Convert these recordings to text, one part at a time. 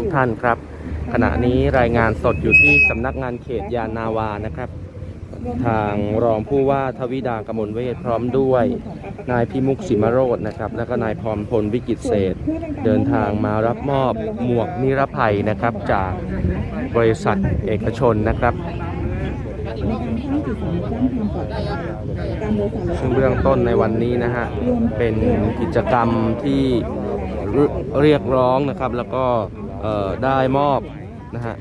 ทุกท่านครับ ขณะนี้รายงานสดอยู่ที่สำนักงานเขตยานาวานะครับ ทางรองผู้ว่าทวิดากมลเวทพร้อมด้วย นายพิมุกสิมโรจนะครับ แล้วก็นายพรพลวิกิตเศษ เดินทางมารับมอบหมวกนิรภัยนะครับ จากบริษัทเอกชนนะครับซึ่งเบื้องต้นในวันนี้นะฮะเป็นกิจกรรมที่เรียกร้องนะครับแล้วก็ ได้มอบนะฮะ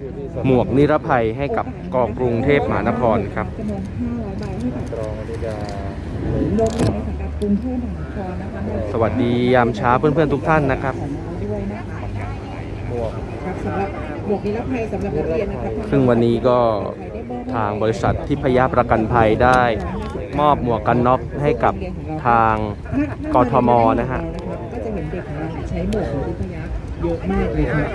หมวกนิรภัยให้กับกองกรุงเทพมหานครครับจำนวน500ใบให้กับโรงเรียนในสังกัดกรุงเทพมหานครนะคะสวัสดียามเช้าเพื่อนๆทุกท่านนะครับของเราด้วยนะคะครับสำหรับหมวกนิรภัยสำหรับนักเรียนนะครับซึ่งวันนี้ก็ทางบริษัทที่พยาประกันภัยได้มอบหมวกกันน็อกให้กับทางกทมนะฮะก็จะเห็นเด็กของเราใช้หมวกของทิพยะ เยอะมากเลยครับ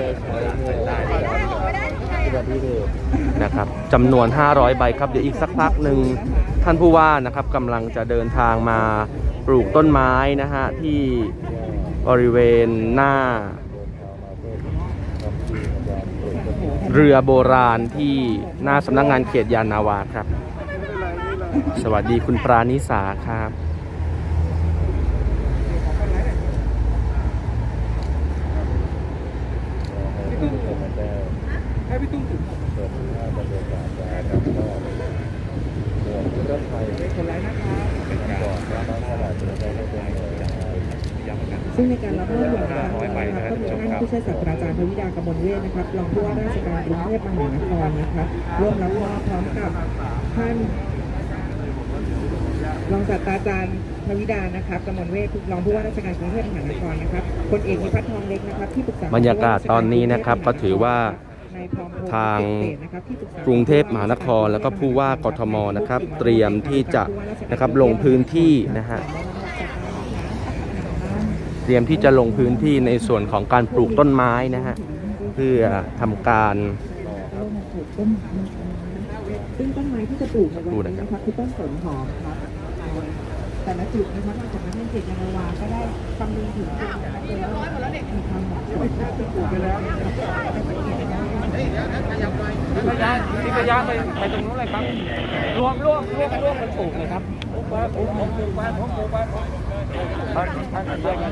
นะครับจำนวน 500 ใบครับ เดี๋ยวอีกสักพักหนึ่งท่านผู้ว่านะครับกำลังจะเดินทางมาปลูกต้นไม้นะฮะที่บริเวณหน้า เรือโบราณที่หน้าสำนักงงานเขตยานนาวาครับ สวัสดีคุณปราณิสาครับ ซึ่งในการรับมอบหมวกครั้งนี้นะครับก็มีท่านผู้ช่วยศาสตราจารย์ทวิดากมลเวทนะครับรองผู้ว่าราชการกรุงเทพมหานครนะครับร่วมรับมอบพร้อมกับท่านรองศาสตราจารย์ทวิดานะครับกมลเวทรองผู้ว่าราชการกรุงเทพมหานครนะครับพลเอกนิพัฒน์ทองเล็กนะครับที่ปรึกษาบรรยากาศตอนนี้นะครับก็ถือว่า นายพร้อมพงษ์ทางเกษตรนะครับที่ปรึษากรุงเทพมหานคร แล้วก็ผู้ว่ากทมนะครับ เตรียมที่จะนะครับลงพื้นที่นะฮะเตรียมที่จะลงพื้นที่ในส่วนของการปลูกต้นไม้นะฮะเพื่อทำการลงปลูกต้นไม้ซึ่งต้นไม้ที่จะปลูกในวันนี้นะครับคือต้นสนหอมครับแต่ละจุดนะครับมาจากประเทศเขตยานาวาก็ได้คำนึงถึงการนะครับแล้วมีความเหมาะสมที่ปลูกไปแล้ว พี่พยานพี่พยานไปไปตรงนู้นเลยครับ รวมรวมรวมรวมกันปลูกเลยครับปลูกไปปลูกไปป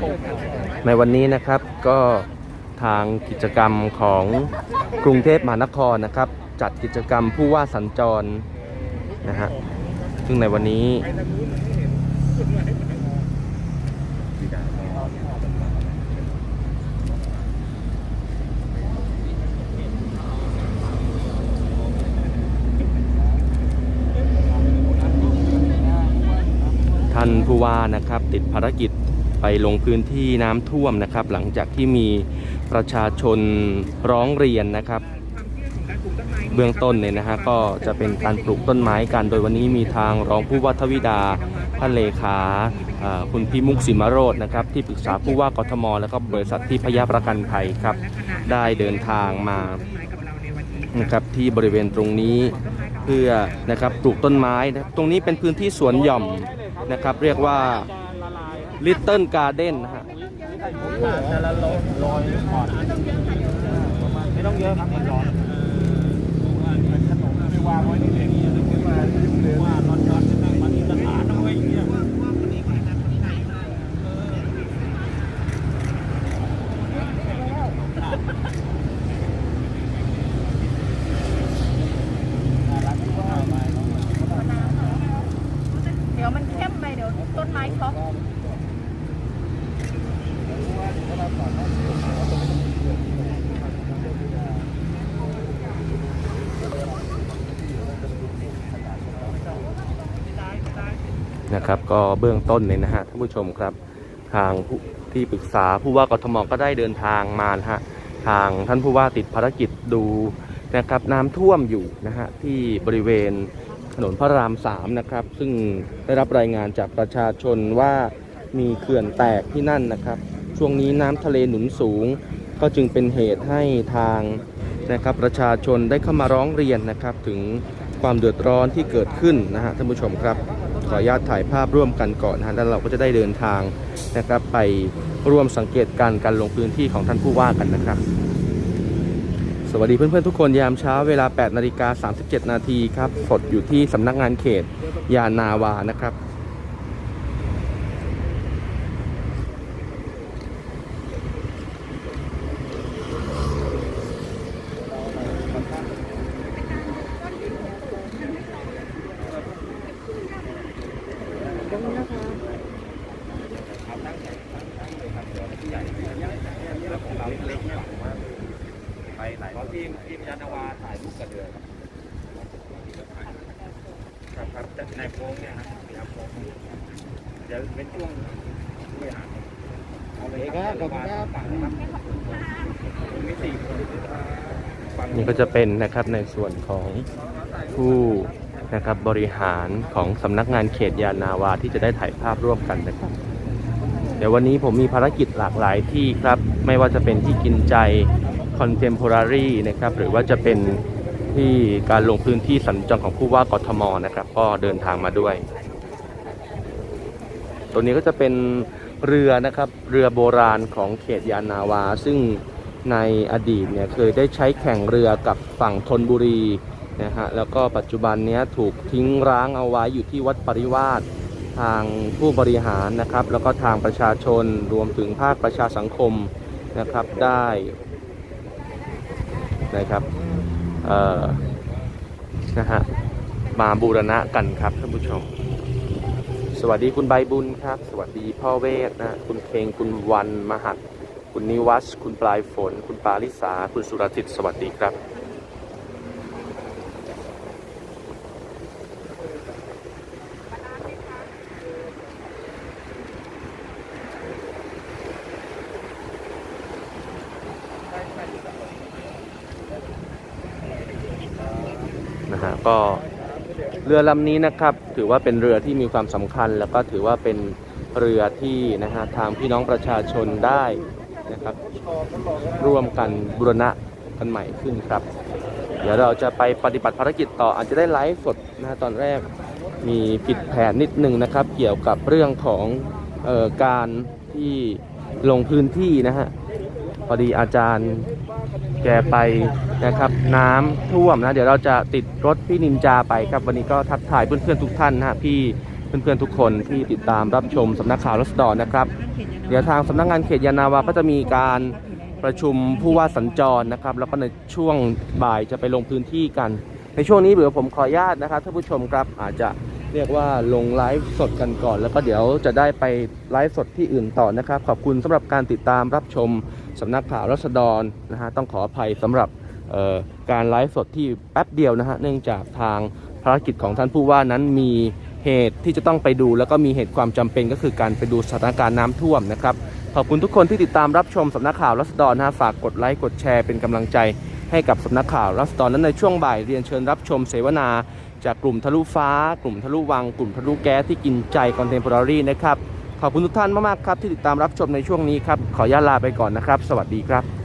ลูกในวันนี้นะครับก็ทางกิจกรรมของกรุงเทพมหานครนะครับ จัดกิจกรรมผู้ว่าสัญจรนะฮะซึ่งในวันนี้ ว่านะครับติดภารกิจไปลงพื้นที่น้ำท่วมนะครับ หลังจากที่มีประชาชนร้องเรียนนะครับ เบื้องต้นเนี่ยนะฮะก็จะเป็นการปลูกต้นไม้กัน โดยวันนี้มีทางรองผู้ว่าทวิดาท่านเลขาคุณพิมุกสิมาโรจนะครับที่ปรึกษาผู้ว่ากทม แล้วก็บริษัทที่พยาประกันภัยครับ ได้เดินทางมานะครับที่บริเวณตรงนี้เพื่อนะครับปลูกต้นไม้นะครับตรงนี้เป็นพื้นที่สวนหย่อม นะครับ เรียกว่า Little Garden นะฮะแต่ละไม่ต้องเยอะครับมันร้อนขนมไปวางไว้นี่เองว่าว่าร้อนร้อนนั่งมาที่สถานเอาไว้อย่างเงี้ย เดี๋ยวมันเข้มไปเดี๋ยวต้นไม้ช็อก นะครับ ก็เบื้องต้นเลยนะฮะท่านผู้ชมครับ ทางผู้ที่ปรึกษาผู้ว่ากทมก็ได้เดินทางมานะฮะทางท่านผู้ว่าติดภารกิจดูนะครับน้ำท่วมอยู่นะฮะที่บริเวณถนนพระรามสามนะครับ ซึ่งได้รับรายงานจากประชาชนว่ามีเขื่อนแตกที่นั่นนะครับ ช่วงนี้น้ำทะเลหนุนสูง ก็จึงเป็นเหตุให้ทางนะครับประชาชนได้เข้ามาร้องเรียนนะครับ ถึงความเดือดร้อนที่เกิดขึ้นนะฮะท่านผู้ชมครับ ขออนุญาตถ่ายภาพร่วมกันก่อนนะแล้วเราก็จะได้เดินทางนะครับไปร่วมสังเกตการณ์การลงพื้นที่ของท่านผู้ว่ากันนะครับ สวัสดีเพื่อนๆทุกคนยามเช้าเวลา8นาฬิกา37 นาทีครับสดอยู่ที่สำนักงานเขตยานนาวานะครับ ตรงนี้นะคะไปหลายทีมทีมยานาวาถ่ายรูปกับเรือครับครับในโค้งเนี่ยครับโค้งเดี๋ยวเป็นช่วงบริหาเอาเลยครับขอบคุณครับฝั่งนะครับมีสี่คนฝั่งนี่ก็จะเป็นนะครับในส่วนของผู้ นะครับบริหารของสำนักงานเขตยานนาวาที่จะได้ถ่ายภาพร่วมกันนะครับเดี๋ยววันนี้ผมมีภารกิจหลากหลายที่ครับ ไม่ว่าจะเป็นที่กินใจ Contemporary นะครับหรือว่าจะเป็นที่การลงพื้นที่สัญจรของผู้ว่ากทมนะครับ ก็เดินทางมาด้วย ตัวนี้ก็จะเป็นเรือนะครับเรือโบราณของเขตยานนาวา ซึ่งในอดีตเนี่ยเคยได้ใช้แข่งเรือกับฝั่งธนบุรี นะฮะแล้วก็ปัจจุบันนี้ถูกทิ้งร้างเอาไว้อยู่ที่วัดปริวาสทางผู้บริหารนะครับ แล้วก็ทางประชาชนรวมถึงภาคประชาสังคมนะครับได้นะครับเอ่อนะฮะมาบูรณะกันครับท่านผู้ชม สวัสดีคุณใบบุญครับ สวัสดีพ่อเวทนะคุณเคงคุณวันมหัดคุณนิวัชคุณปลายฝน คุณปาลิสาคุณสุรทิตสวัสดีครับ นะฮะก็เรือลำนี้นะครับ ถือว่าเป็นเรือที่มีความสำคัญ แล้วก็ถือว่าเป็นเรือที่นะฮะทางพี่น้องประชาชนได้นะครับ ร่วมกันบูรณะกันใหม่ขึ้นครับ เดี๋ยวเราจะไปปฏิบัติภารกิจต่ออาจจะได้ไลฟ์สดนะฮะตอนแรกมีผิดแผนนิดนึงนะครับ เกี่ยวกับเรื่องของออการที่ลงพื้นที่นะฮะพอดีอาจารย์ แกไปนะครับน้ำท่วมนะเดี๋ยวเราจะติดรถพี่นินจาไปครับวันนี้ก็ทักทายเพื่อนๆทุกท่านนะพี่เพื่อนๆทุกคนที่ติดตามรับชมสำนักข่าวรัศดรนะครับ เดี๋ยวทางสำนักงานเขตยานาวาก็จะมีการประชุมผู้ว่าสัญจรนะครับ แล้วก็ในช่วงบ่ายจะไปลงพื้นที่กัน ในช่วงนี้เดี๋ยวผมขออนุญาตนะครับท่านผู้ชมครับอาจจะเรียกว่าลงไลฟ์สดกันก่อน แล้วก็เดี๋ยวจะได้ไปไลฟ์สดที่อื่นต่อนะครับ ขอบคุณสำหรับการติดตามรับชม สำนักข่าวรัศดรนะฮะต้องขออภัยสำหรับการไลฟ์สดที่แป๊บเดียวนะฮะเนื่องจากทางภารกิจของท่านผู้ว่านั้นมีเหตุที่จะต้องไปดู แล้วก็มีเหตุความจำเป็นก็คือการไปดูสถานการณ์น้ำท่วมนะครับขอบคุณทุกคนที่ติดตามรับชมสำนักข่าวรัศดรนะฮะฝากกดไลค์กดแชร์เป็นกำลังใจ ให้กับสำนักข่าวรัศดรนั้นในช่วงบ่ายเรียนเชิญรับชมเสวนา จากกลุ่มทะลุฟ้า กลุ่มทะลุวัง กลุ่มทะลุแก๊สที่กินใจคอนเทมพอรารีนะครับ ขอบคุณทุกท่านมากๆครับที่ติดตามรับชมในช่วงนี้ครับ ขออนุญาตลาไปก่อนนะครับ สวัสดีครับ